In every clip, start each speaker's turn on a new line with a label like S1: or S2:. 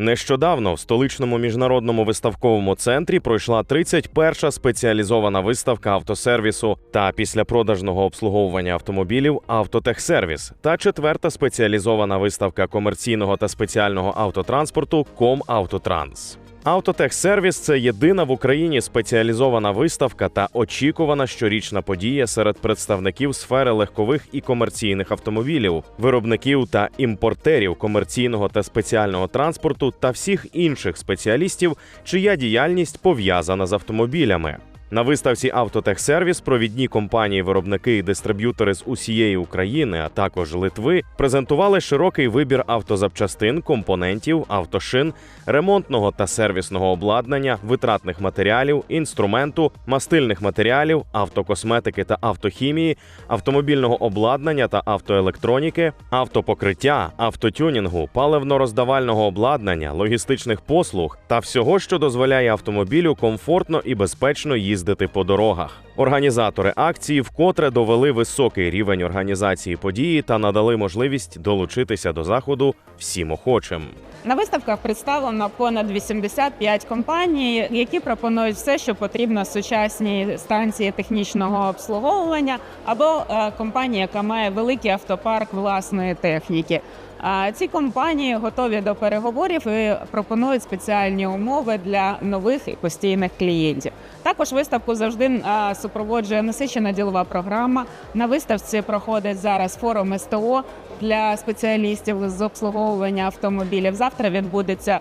S1: Нещодавно в столичному міжнародному виставковому центрі пройшла 31-ша спеціалізована виставка автосервісу та післяпродажного обслуговування автомобілів Автотехсервіс та четверта спеціалізована виставка комерційного та спеціального автотранспорту Комавтотранс. Автотехсервіс це єдина в Україні спеціалізована виставка та очікувана щорічна подія серед представників сфери легкових і комерційних автомобілів, виробників та імпортерів комерційного та спеціального транспорту та всіх інших спеціалістів, чия діяльність пов'язана з автомобілями. На виставці Автотехсервіс провідні компанії, виробники і дистриб'ютори з усієї України, а також Литви, презентували широкий вибір автозапчастин, компонентів, автошин, ремонтного та сервісного обладнання, витратних матеріалів, інструменту, мастильних матеріалів, автокосметики та автохімії, автомобільного обладнання та автоелектроніки, автопокриття, автотюнінгу, паливно-роздавального обладнання, логістичних послуг та всього, що дозволяє автомобілю комфортно і безпечно їздити по дорогах. Організатори акції вкотре довели високий рівень організації події та надали можливість долучитися до заходу всім охочим.
S2: На виставках представлено понад 85 компаній, які пропонують все, що потрібно сучасній станції технічного обслуговування або е, компанія, яка має великий автопарк власної техніки. А ці компанії готові до переговорів і пропонують спеціальні умови для нових і постійних клієнтів. Також виставку завжди е, супроводжує насичена ділова програма. На виставці проходить зараз форум СТО для спеціалістів з обслуговування автомобілів. Завтра відбудеться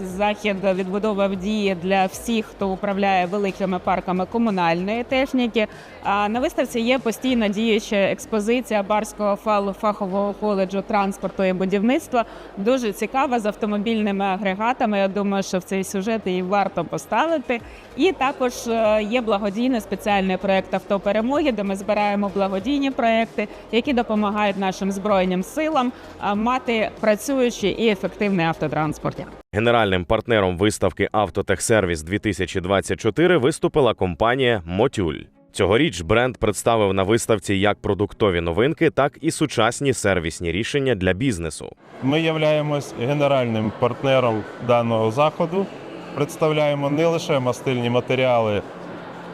S2: захід відбудови дії для всіх, хто управляє великими парками комунальної техніки. А на виставці є постійно діюча експозиція Барського фахового коледжу транспорту і будівництва. Дуже цікава з автомобільними агрегатами. Я думаю, що в цей сюжет її варто поставити. І також е, є благодійний спеціальний проект автоперемоги, де ми збираємо благодійні проекти, які допомагають нашим збройним силам а, мати працюючий і ефективний автотранспорт.
S1: Генеральним партнером виставки Автотехсервіс 2024 виступила компанія Мотюль. Цьогоріч бренд представив на виставці як продуктові новинки, так і сучасні сервісні рішення для бізнесу.
S3: Ми являємось генеральним партнером даного заходу. Представляємо не лише мастильні матеріали,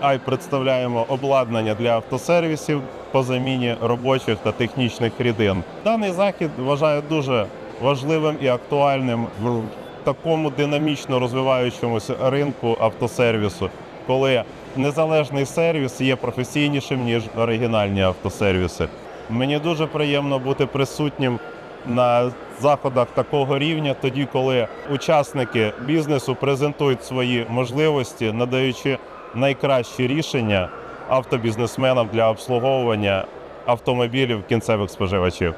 S3: а й представляємо обладнання для автосервісів по заміні робочих та технічних рідин. Даний захід вважаю дуже важливим і актуальним в такому динамічно розвиваючомуся ринку автосервісу, коли незалежний сервіс є професійнішим ніж оригінальні автосервіси. Мені дуже приємно бути присутнім на заходах такого рівня, тоді коли учасники бізнесу презентують свої можливості, надаючи найкращі рішення автобізнесменам для обслуговування автомобілів кінцевих споживачів.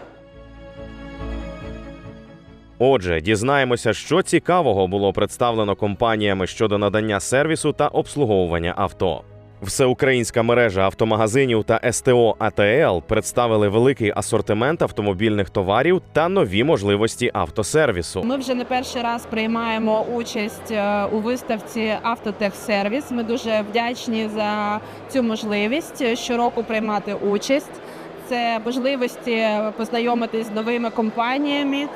S1: Отже, дізнаємося, що цікавого було представлено компаніями щодо надання сервісу та обслуговування авто. Всеукраїнська мережа автомагазинів та СТО АТЛ представили великий асортимент автомобільних товарів та нові можливості автосервісу.
S2: Ми вже не перший раз приймаємо участь е, у виставці Автотехсервіс. Ми дуже вдячні за цю можливість щороку приймати участь. Це можливості познайомитись з новими компаніями, е,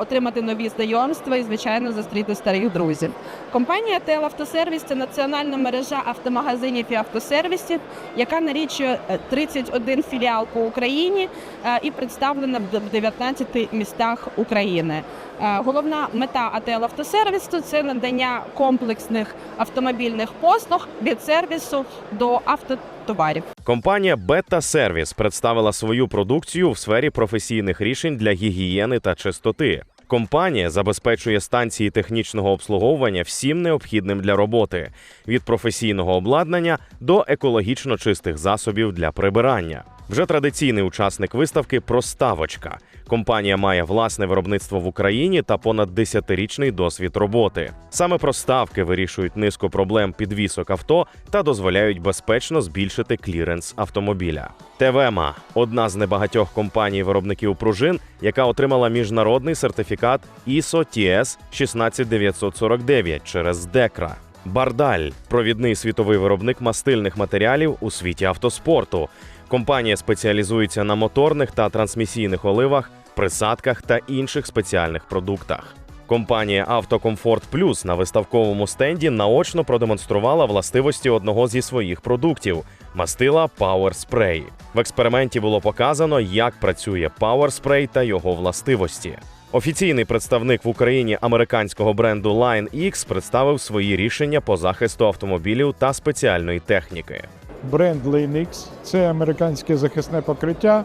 S2: отримати нові знайомства і, звичайно, зустріти старих друзів. Компанія ТЕЛ Автосервіс це національна мережа автомагазинів і автосервісів, яка налічує е, 31 філіал по Україні е, і представлена в 19 містах України. Е, Головна мета АТЛ автосервісу це надання комплексних автомобільних послуг від сервісу до автотоварів.
S1: Компанія Бета Сервіс представила свою продукцію в сфері професійних рішень для гігієни та чистоти. Компанія забезпечує станції технічного обслуговування всім необхідним для роботи від професійного обладнання до екологічно чистих засобів для прибирання. Вже традиційний учасник виставки проставочка. Компанія має власне виробництво в Україні та понад 10-річний досвід роботи. Саме проставки вирішують низку проблем підвісок авто та дозволяють безпечно збільшити кліренс автомобіля. ТВМА одна з небагатьох компаній виробників пружин, яка отримала міжнародний сертифікат ISO TS 16949 через Декра. Бардаль провідний світовий виробник мастильних матеріалів у світі автоспорту. Компанія спеціалізується на моторних та трансмісійних оливах, присадках та інших спеціальних продуктах. Компанія Автокомфорт Плюс на виставковому стенді наочно продемонструвала властивості одного зі своїх продуктів мастила Power Spray. В експерименті було показано, як працює Power Spray та його властивості. Офіційний представник в Україні американського бренду Line X представив свої рішення по захисту автомобілів та спеціальної техніки.
S4: Бренд Linux – це американське захисне покриття,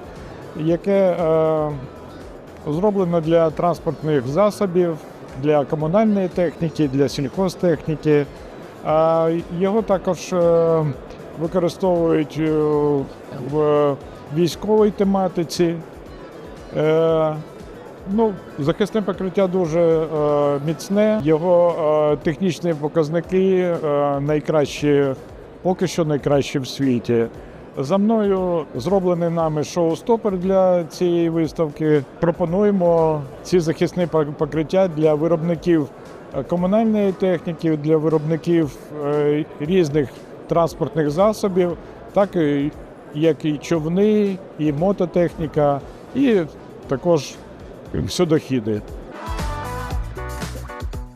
S4: яке е, зроблено для транспортних засобів, для комунальної техніки, для сільхозтехніки. А його також е, використовують е, в військовій тематиці. Е, Ну, захисне покриття дуже е, міцне. Його е, технічні показники е, найкращі, поки що найкращі в світі. За мною зроблений нами шоу-стопер для цієї виставки. Пропонуємо ці захисні пок- покриття для виробників е, комунальної техніки, для виробників е, різних транспортних засобів, так як і човни, і мототехніка, і також всюдохіди.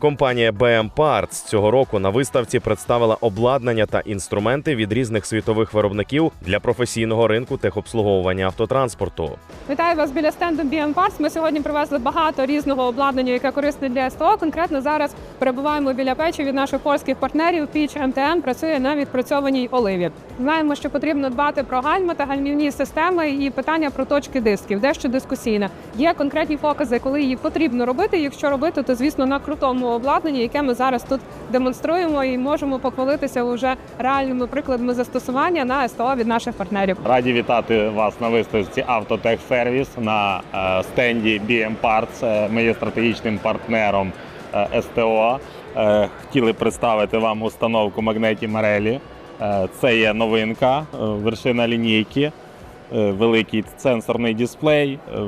S1: Компанія BM Parts цього року на виставці представила обладнання та інструменти від різних світових виробників для професійного ринку техобслуговування автотранспорту.
S5: Вітаю вас біля стенду BM Parts. Ми сьогодні привезли багато різного обладнання, яке корисне для СТО. Конкретно зараз перебуваємо біля печі від наших польських партнерів. Піч МТН працює на відпрацьованій оливі. Знаємо, що потрібно дбати про гальма та гальмівні системи і питання про точки дисків, дещо дискусійне. Є конкретні покази, коли її потрібно робити. Якщо робити, то звісно на крутому обладнанні, яке ми зараз тут демонструємо і можемо похвалитися вже реальними прикладами застосування на СТО від наших партнерів.
S6: Раді вітати вас на виставці Автотех Сервіс на е, стенді BM Parts. Е, Ми є стратегічним партнером е, СТО. Хотіли представити вам установку Магнеті Марелі. Це є новинка, вершина лінійки, великий сенсорний дисплей, е,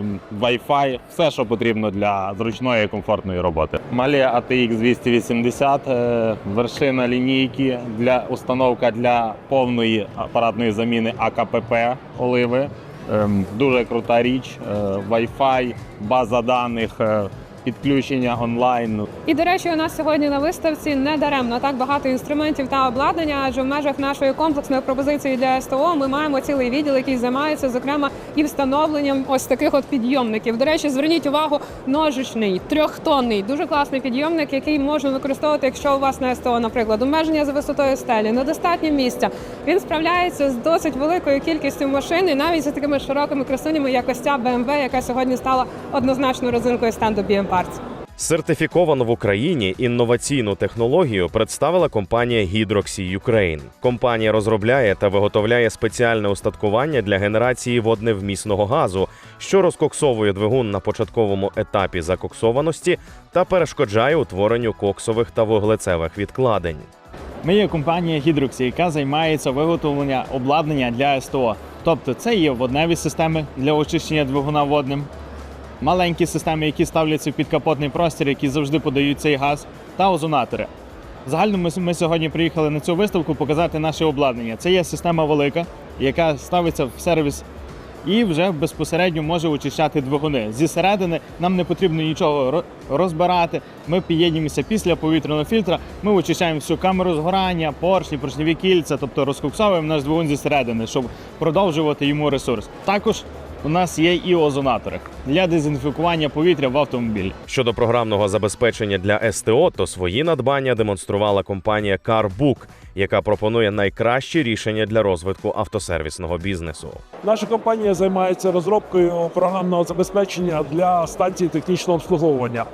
S6: Wi-Fi, все, що потрібно для зручної і комфортної роботи. Малі ATX 280, е, вершина лінійки для установка для повної апаратної заміни АКПП оливи. Ем, Дуже крута річ. е, Wi-Fi, база даних, е, підключення онлайн.
S5: І до речі, у нас сьогодні на виставці не даремно так багато інструментів та обладнання, адже в межах нашої комплексної пропозиції для СТО ми маємо цілий відділ, який займається зокрема і встановленням ось таких от підйомників. До речі, зверніть увагу, ножичний, трьохтонний, дуже класний підйомник, який можна використовувати, якщо у вас на СТО, наприклад, обмеження за висотою стелі, недостатньо місця. Він справляється з досить великою кількістю машин, і навіть за такими широкими красунями, як ось ця BMW, яка сьогодні стала однозначно родзинкою стенду BM Parts.
S1: Сертифіковану в Україні інноваційну технологію представила компанія Hydroxy Ukraine. Компанія розробляє та виготовляє спеціальне устаткування для генерації водневмісного газу, що розкоксовує двигун на початковому етапі закоксованості та перешкоджає утворенню коксових та вуглецевих відкладень.
S7: Ми є компанія Hydroxy, яка займається виготовленням обладнання для СТО. Тобто це є водневі системи для очищення двигуна водним, маленькі системи, які ставляться в підкапотний простір, які завжди подають цей газ, та озонатори. Загально ми, ми сьогодні приїхали на цю виставку показати наше обладнання. Це є система велика, яка ставиться в сервіс і вже безпосередньо може очищати двигуни. Зі середини нам не потрібно нічого розбирати. Ми під'єднуємося після повітряного фільтра. Ми очищаємо всю камеру згорання, поршні, поршневі кільця, тобто розкоксовуємо наш двигун зі середини, щоб продовжувати йому ресурс. Також у нас є і озонатори для дезінфікування повітря в автомобілі.
S1: Щодо програмного забезпечення для СТО, то свої надбання демонструвала компанія CarBook, яка пропонує найкращі рішення для розвитку автосервісного бізнесу.
S8: Наша компанія займається розробкою програмного забезпечення для станцій технічного обслуговування.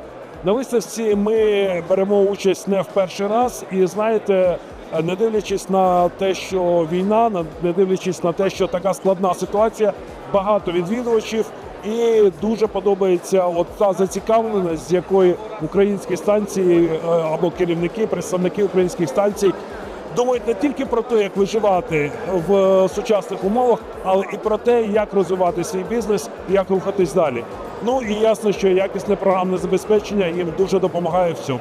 S8: На виставці ми беремо участь не в перший раз, і знаєте, не дивлячись на те, що війна, на- не дивлячись на те, що така складна ситуація, багато відвідувачів. І дуже подобається от та зацікавленість, з якої українські станції е, або керівники, представники українських станцій думають не тільки про те, як виживати в е, сучасних умовах, але і про те, як розвивати свій бізнес, як рухатись далі. Ну і ясно, що якісне програмне забезпечення їм дуже допомагає в цьому.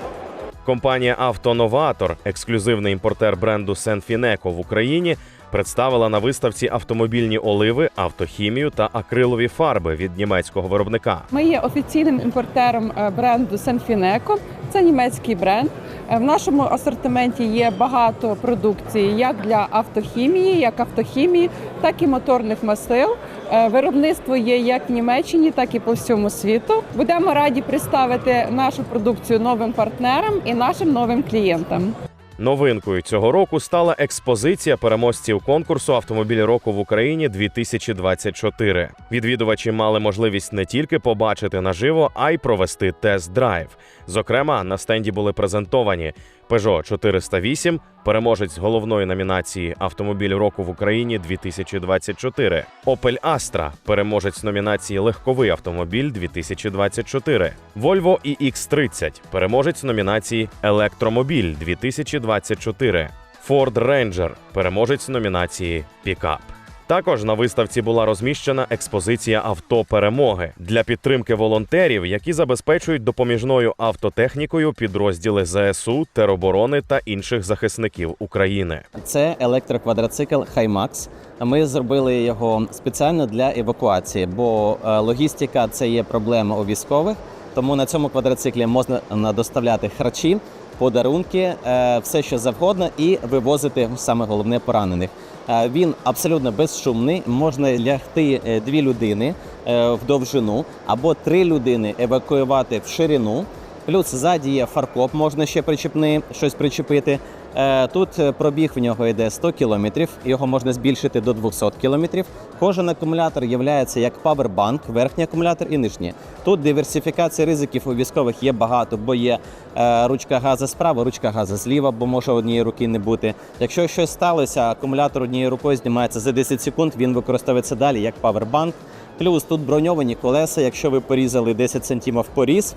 S1: Компанія Автоноватор, ексклюзивний імпортер бренду Сенфінеко в Україні, представила на виставці автомобільні оливи, автохімію та акрилові фарби від німецького виробника.
S9: Ми є офіційним імпортером е, бренду Senfineco. Це німецький бренд. Е, В нашому асортименті є багато продукції як для автохімії, як автохімії, так і моторних масил. Е, Виробництво є як в Німеччині, так і по всьому світу. Будемо раді представити нашу продукцію новим партнерам і нашим новим клієнтам.
S1: Новинкою цього року стала експозиція переможців конкурсу Автомобіль року в Україні 2024. Відвідувачі мали можливість не тільки побачити наживо, а й провести тест-драйв. Зокрема, на стенді були презентовані Peugeot 408, переможець головної номінації Автомобіль року в Україні 2024, Opel Astra, переможець номінації Легковий автомобіль 2024, Volvo EX30, переможець номінації Електромобіль 2024, Ford Ranger, переможець номінації Пікап. Також на виставці була розміщена експозиція авто перемоги для підтримки волонтерів, які забезпечують допоміжною автотехнікою підрозділи ЗСУ, тероборони та інших захисників України.
S10: Це електроквадроцикл Himax. Ми зробили його спеціально для евакуації, бо е, логістика це є проблема у військових. Тому на цьому квадроциклі можна доставляти харчі, подарунки, е, все що завгодно, і вивозити саме головне поранених. Е, Він абсолютно безшумний. Можна лягти е, дві людини е, в довжину або три людини евакуювати в ширину. Плюс ззаді є фаркоп, можна ще причепни, щось причепити. Е, Тут е, пробіг в нього йде 100 кілометрів, його можна збільшити до 200 кілометрів. Кожен акумулятор є як павербанк, верхній акумулятор і нижній. Тут диверсифікація ризиків у військових є багато, бо є е, ручка газу справа, ручка газу зліва, бо може однієї руки не бути. Якщо щось сталося, акумулятор однією рукою знімається за 10 секунд, він використовується далі як павербанк. Плюс тут броньовані колеса, якщо ви порізали 10 сантимів поріз,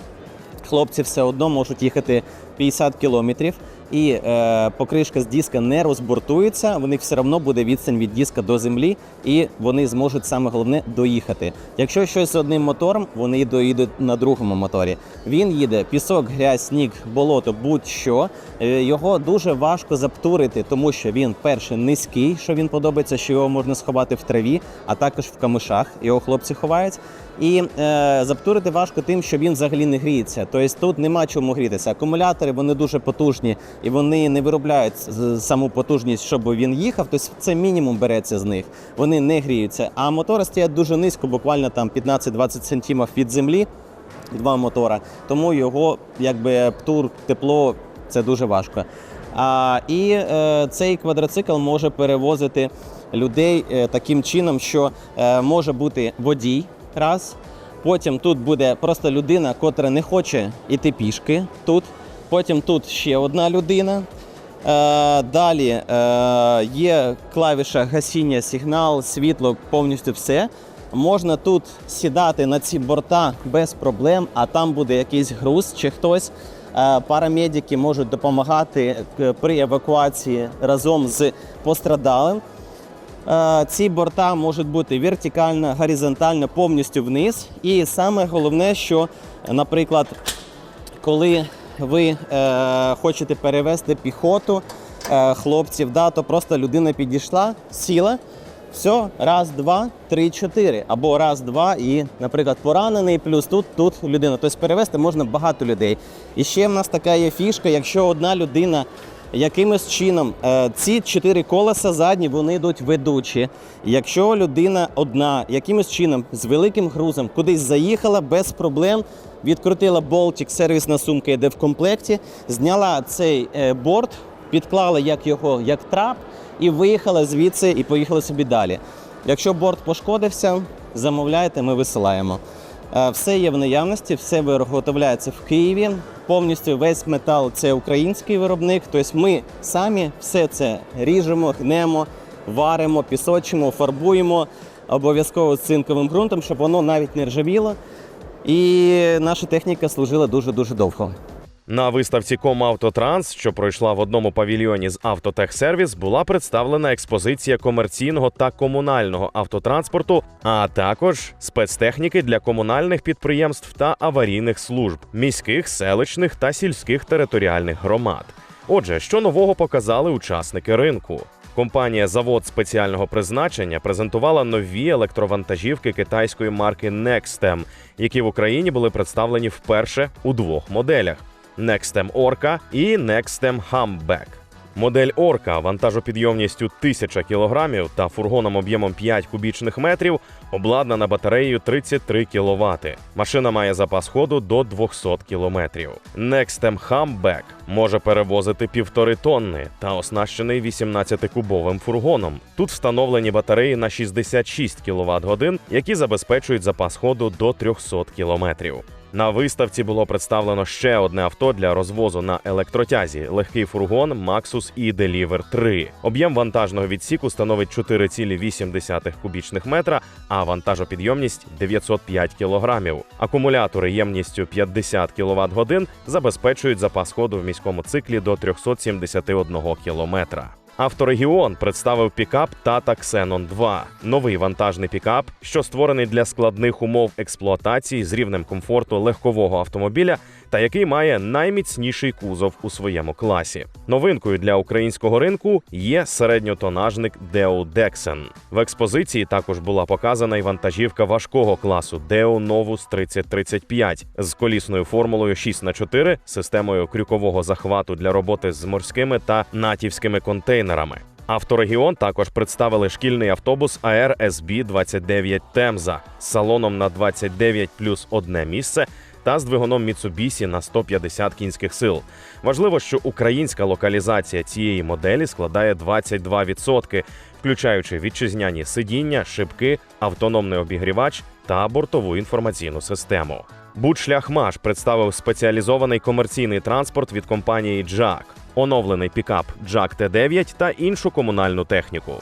S10: хлопці все одно можуть їхати 50 кілометрів, і е, покришка з диска не розбортується. В них все одно буде відстань від диска до землі, і вони зможуть саме головне доїхати. Якщо щось з одним мотором, вони доїдуть на другому моторі. Він їде пісок, грязь, сніг, болото, будь-що. Е, Його дуже важко заптурити, тому що він перше низький, що він подобається, що його можна сховати в траві, а також в камишах. Його хлопці ховають. І е, заптурити важко тим, що він взагалі не гріється. Тобто тут нема чому грітися. Акумулятори вони дуже потужні і вони не виробляють саму потужність, щоб він їхав. Тобто це мінімум береться з них. Вони не гріються. А мотори стоять дуже низько, буквально там 15-20 сантимів від землі. Два мотора. Тому його якби птур, тепло це дуже важко. А, і е, цей квадроцикл може перевозити людей е, таким чином, що е, може бути водій раз. Потім тут буде просто людина, котра не хоче йти пішки. Тут. Потім тут ще одна людина. Е, далі е, є клавіша гасіння, сигнал, світло, повністю все. Можна тут сідати на ці борта без проблем, а там буде якийсь груз чи хтось. Е, Парамедики можуть допомагати при евакуації разом з пострадалим. Ці борта можуть бути вертикально, горизонтально, повністю вниз. І саме головне, що, наприклад, коли ви е, хочете перевести піхоту е, хлопців, да, то просто людина підійшла, сіла. Все, раз, два, три, чотири. Або раз, два, і, наприклад, поранений, плюс тут, тут людина. Тобто перевести можна багато людей. І ще в нас така є фішка, якщо одна людина якимось чином е, ці чотири колеса задні вони йдуть ведучі. Якщо людина одна якимось чином з великим грузом кудись заїхала без проблем, відкрутила болтик, сервісна сумка йде в комплекті, зняла цей е, борт, підклала як його як трап і виїхала звідси і поїхала собі далі. Якщо борт пошкодився, замовляйте, ми висилаємо. Е, Все є в наявності, все виготовляється в Києві. Повністю весь метал це український виробник. Тобто ми самі все це ріжемо, гнемо, варимо, пісочимо, фарбуємо обов'язково з цинковим ґрунтом, щоб воно навіть не ржавіло. І наша техніка служила дуже дуже довго.
S1: На виставці Комавтотранс, що пройшла в одному павільйоні з Автотехсервіс, була представлена експозиція комерційного та комунального автотранспорту, а також спецтехніки для комунальних підприємств та аварійних служб, міських, селищних та сільських територіальних громад. Отже, що нового показали учасники ринку? Компанія Завод спеціального призначення презентувала нові електровантажівки китайської марки Nextem, які в Україні були представлені вперше у двох моделях: Nextem Orca і Nextem Humpback. Модель Орка вантажопідйомністю 1000 кг та фургоном об'ємом 5 кубічних метрів обладнана батареєю 33 кВт. Машина має запас ходу до 200 км. Nextem Humpback може перевозити півтори тонни та оснащений 18-кубовим фургоном. Тут встановлені батареї на 66 кВт годин, які забезпечують запас ходу до 300 км. На виставці було представлено ще одне авто для розвозу на електротязі легкий фургон Maxus e-Deliver 3. Об'єм вантажного відсіку становить 4,8 кубічних метра, а вантажопідйомність 905 кілограмів. Акумулятори ємністю 50 кВт годин забезпечують запас ходу в міському циклі до 371 кілометра. Авторегіон представив пікап Tata Xenon 2 – новий вантажний пікап, що створений для складних умов експлуатації з рівнем комфорту легкового автомобіля та який має найміцніший кузов у своєму класі. Новинкою для українського ринку є середньотонажник Deo Dexen. В експозиції також була показана й вантажівка важкого класу Deo Novus 3035 з колісною формулою 6х4, системою крюкового захвату для роботи з морськими та натівськими контейнерами. Авторегіон також представили шкільний автобус АР СБ 29 Темза з салоном на 29 плюс одне місце та з двигуном Mitsubishi на 150 кінських сил. Важливо, що українська локалізація цієї моделі складає 22%, включаючи вітчизняні сидіння, шибки, автономний обігрівач та бортову інформаційну систему. Будшляхмаш представив спеціалізований комерційний транспорт від компанії JAC, оновлений пікап JAC T9 та іншу комунальну техніку.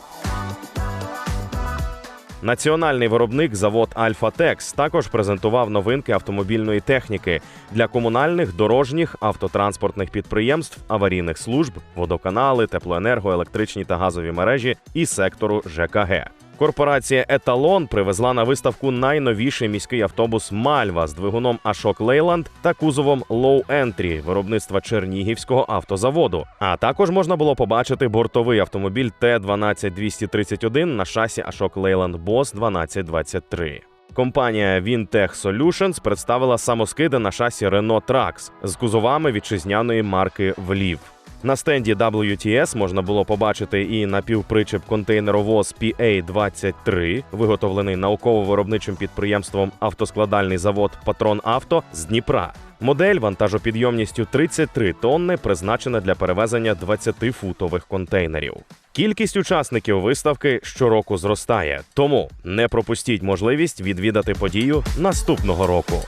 S1: Національний виробник завод Альфа-Текс також презентував новинки автомобільної техніки для комунальних, дорожніх, автотранспортних підприємств, аварійних служб, водоканали, теплоенерго, електричні та газові мережі і сектору ЖКГ. Корпорація Еталон привезла на виставку найновіший міський автобус Мальва з двигуном Ашок Лейланд та кузовом Low Entry виробництва Чернігівського автозаводу. А також можна було побачити бортовий автомобіль Т-12231 на шасі Ашок Лейланд Бос 1223. Компанія Wintech Solutions представила самоскиди на шасі Renault Trax з кузовами вітчизняної марки Влів. На стенді WTS можна було побачити і напівпричеп контейнеровоз PA-23, виготовлений науково-виробничим підприємством автоскладальний завод Патрон Авто з Дніпра. Модель вантажопідйомністю 33 тонни призначена для перевезення 20-футових контейнерів. Кількість учасників виставки щороку зростає, тому не пропустіть можливість відвідати подію наступного року.